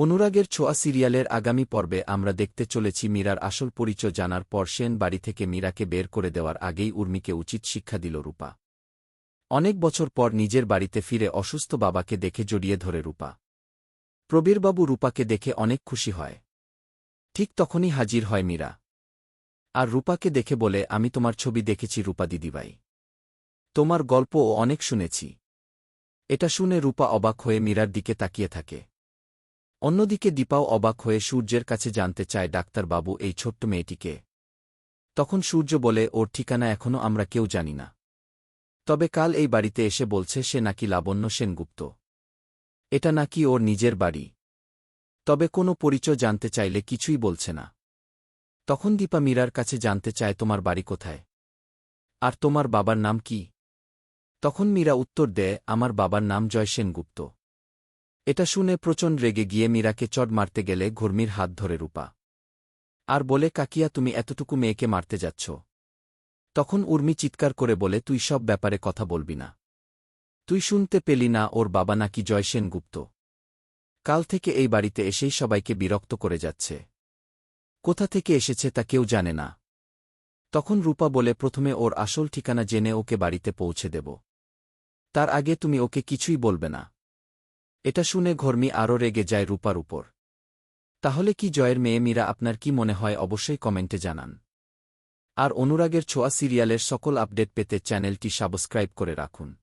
অনুরাগের ছোঁয়া সিরিয়ালের আগামী পর্বে আমরা দেখতে চলেছি মীরার আসল পরিচয় জানার পর সেন বাড়ি থেকে মীরাকে বের করে দেওয়ার আগেই উর্মিকে উচিত শিক্ষা দিল রূপা। অনেক বছর পর নিজের বাড়িতে ফিরে অসুস্থ বাবাকে দেখে জড়িয়ে ধরে রূপা। প্রবীরবাবু রূপাকে দেখে অনেক খুশি হয়। ঠিক তখনই হাজির হয় মীরা। আর রূপাকে দেখে বলে, আমি তোমার ছবি দেখেছি রূপা দিদিভাই। তোমার গল্পও অনেক শুনেছি। এটা শুনে রূপা অবাক হয়ে মীরার দিকে তাকিয়ে থাকে। অন্যদিকে দীপাও অবাক হয়ে সূর্যের কাছে জানতে চায় ডাক্তারবাবু এই ছোট্ট মেয়েটিকে। তখন সূর্য বলে, ওর ঠিকানা এখনও আমরা কেউ জানি না। তবে কাল এই বাড়িতে এসে বলছে, সে নাকি লাবণ্য সেনগুপ্ত। এটা নাকি ওর নিজের বাড়ি। তবে কোনো পরিচয় জানতে চাইলে কিছুই বলছে না। তখন দীপা মীরার কাছে জানতে চায়, তোমার বাড়ি কোথায়? আর তোমার বাবার নাম কি? তখন মীরা উত্তর দেয়, আমার বাবার নাম জয় সেনগুপ্ত। এটা শুনে প্রচণ্ড রেগে গিয়ে মীরাকে চড় মারতে গেলে ঘর্মির হাত ধরে রূপা। আর বলে, কাকিয়া, তুমি এতটুকু মেয়েকে মারতে যাচ্ছ। তখন উর্মি চিৎকার করে বলে, তুই সব ব্যাপারে কথা বলবি না। তুই শুনতে পেলি না, ওর বাবা নাকি জয় সেনগুপ্ত কাল থেকে এই বাড়িতে এসেই সবাইকে বিরক্ত করে যাচ্ছে। কোথা থেকে এসেছে তা কেউ জানে না। তখন রূপা বলে, প্রথমে ওর আসল ঠিকানা জেনে ওকে বাড়িতে পৌঁছে দেব। তার আগে তুমি ওকে কিছুই বলবে না। এটা শুনে ঘর্মি আরও রেগে যায় রূপার উপর। তাহলে কি জয়ের মেয়ে মীরা আপনার কি মনে হয় অবশ্যই কমেন্টে জানান। আর অনুরাগের ছোঁয়া সিরিয়ালের সকল আপডেট পেতে চ্যানেলটি সাবস্ক্রাইব করে রাখুন।